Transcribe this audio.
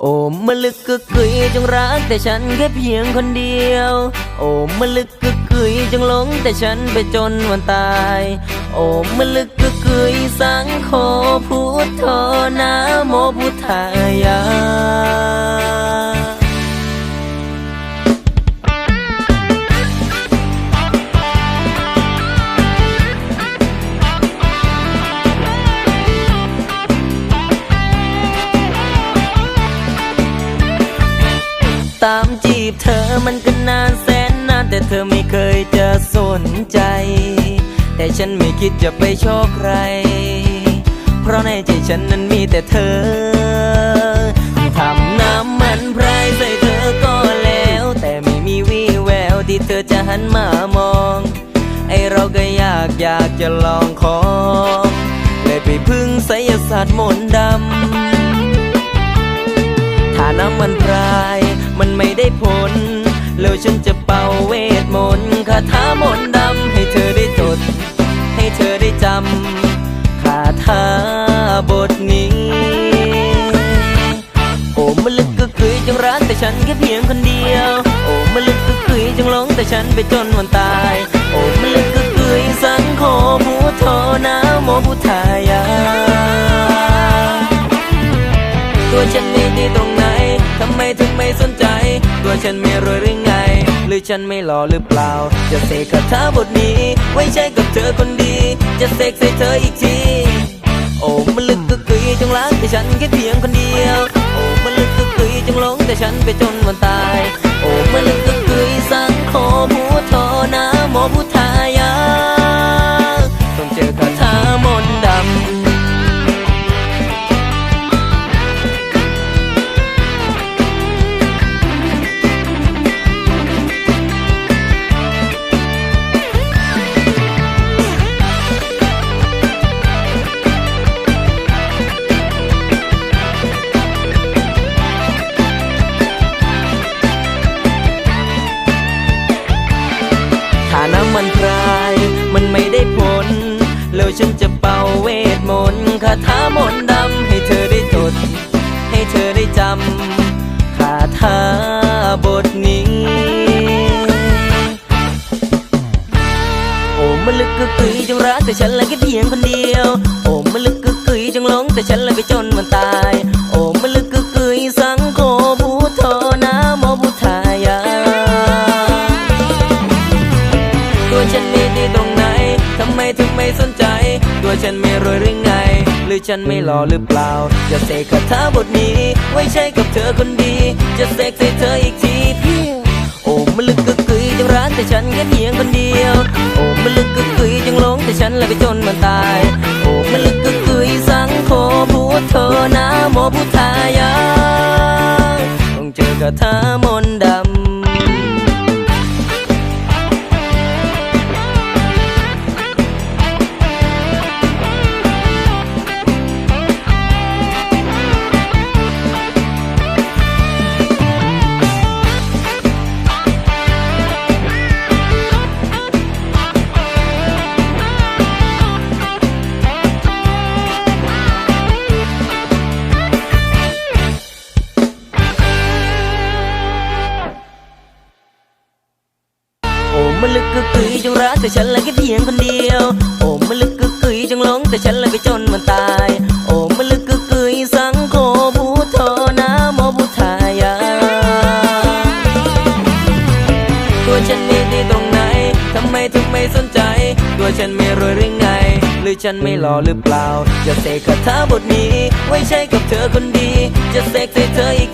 โอ้มาลึกกึกกุยจงรักแต่ฉันแค่เพียงคนเดียว โอ้มาลึกกึกกุยจงหลงแต่ฉันไปจนวันตาย โอ้มาลึกกึกกุยสังโฆพุทโธนะโมพุทธายา มันก็นานแสนนานแต่เธอไม่เคยจะสนใจ แต่ฉันไม่คิดจะไปชอบใคร เพราะในใจฉันนั้นมีแต่เธอทำน้ำมันพรายใส่เธอก็แล้ว แต่ไม่มีวี่แววที่เธอจะหันมามอง ไอเราก็อยากอยากจะลองของเลยไปพึ่งไสยศาสตร์มนต์ดำถ้าน้ำมันพรายมันไม่ได้ผล แล้วฉันจะเป่าเวทมนต์คาถามนต์ดำให้เธอได้จด ให้เธอได้จำคาถาบทนี้ โอ้มันลึกก็คือจังรักแต่ฉันแค่เพียงคนเดียว โอ้มันลึกก็คือจังหลงแต่ฉันไปจนวันตาย โอ้มันลึกก็คือสังโฆพุทโธนะโมพุทธายะตัวฉันไม่ดีตรงไหนทำไมถึงไม่สนใจ ตัวฉันไม่รวยหรือง รือฉันไม่หล่อหรือเปล่า จะเสกคาถาบทนี้ ไว้ใช้กับเธอคนดี จะเสกใส่เธออีกที โอ้มันลึกก็กุยจงรักแต่ฉันแค่เพียงคนเดียว โอ้มันลึกก็กุยจงหลงแต่ฉันไปจนวันตาย โอ้มันลึกก็กุยสังโฆพุทโธนะโมพุทธายาเวทมนต์คาถามนต์ดำให้เธอได้จด ให้เธอได้จำคาถาบทนี้ โอ้มันลึกกึกกึยจงรักแต่ฉันละแค่เพียงคนเดียว โอ้มันลึกกึกกึยจงหลงแต่ฉันละไปจนมันตาย โอ้มันลึกกึกกึยสังโฆพุทโธนะโมพุทธายะตัวฉันไม่ดีตรง ทำไมถึงไม่สนใจ ตัวฉันไม่รวยหรือไง หรือฉันไม่หล่อหรือเปล่า จะเสกคาถาบทนี้ ไว้ใช้กับเธอคนดี จะเสกใส่เธออีกทีเพียงโอ้มันลึกกึกกึยจงรักแต่ฉันแค่เพียงคนเดียว โอ้มันลึกกึกกึยจงหลงแต่ฉันเละไปจนมันตาย โอ้มันลึกกึกกึยสังโฆพุทโธนะโมพุทธายะต้องเจอคาถาม มันลึกกึกกึยจงรักแต่ฉันละแค่เพียงคนเดียว โอ้มันลึกกึกกึยจงหลงแต่ฉันละไปจนมันตาย โอ้มันลึกกึกกึยสังโฆพุทโธนะโมพุทธายะตัวฉันม่ดีตรงไหนทำไมถึงไม่สนใจ ตัวฉันไม่รวยหรือไง หรือฉันไม่หล่อหรือเปล่า จะเสกคาถาบทนี้ ไว้ใช้กับเธอคนดี จะเสกใส่เธออีก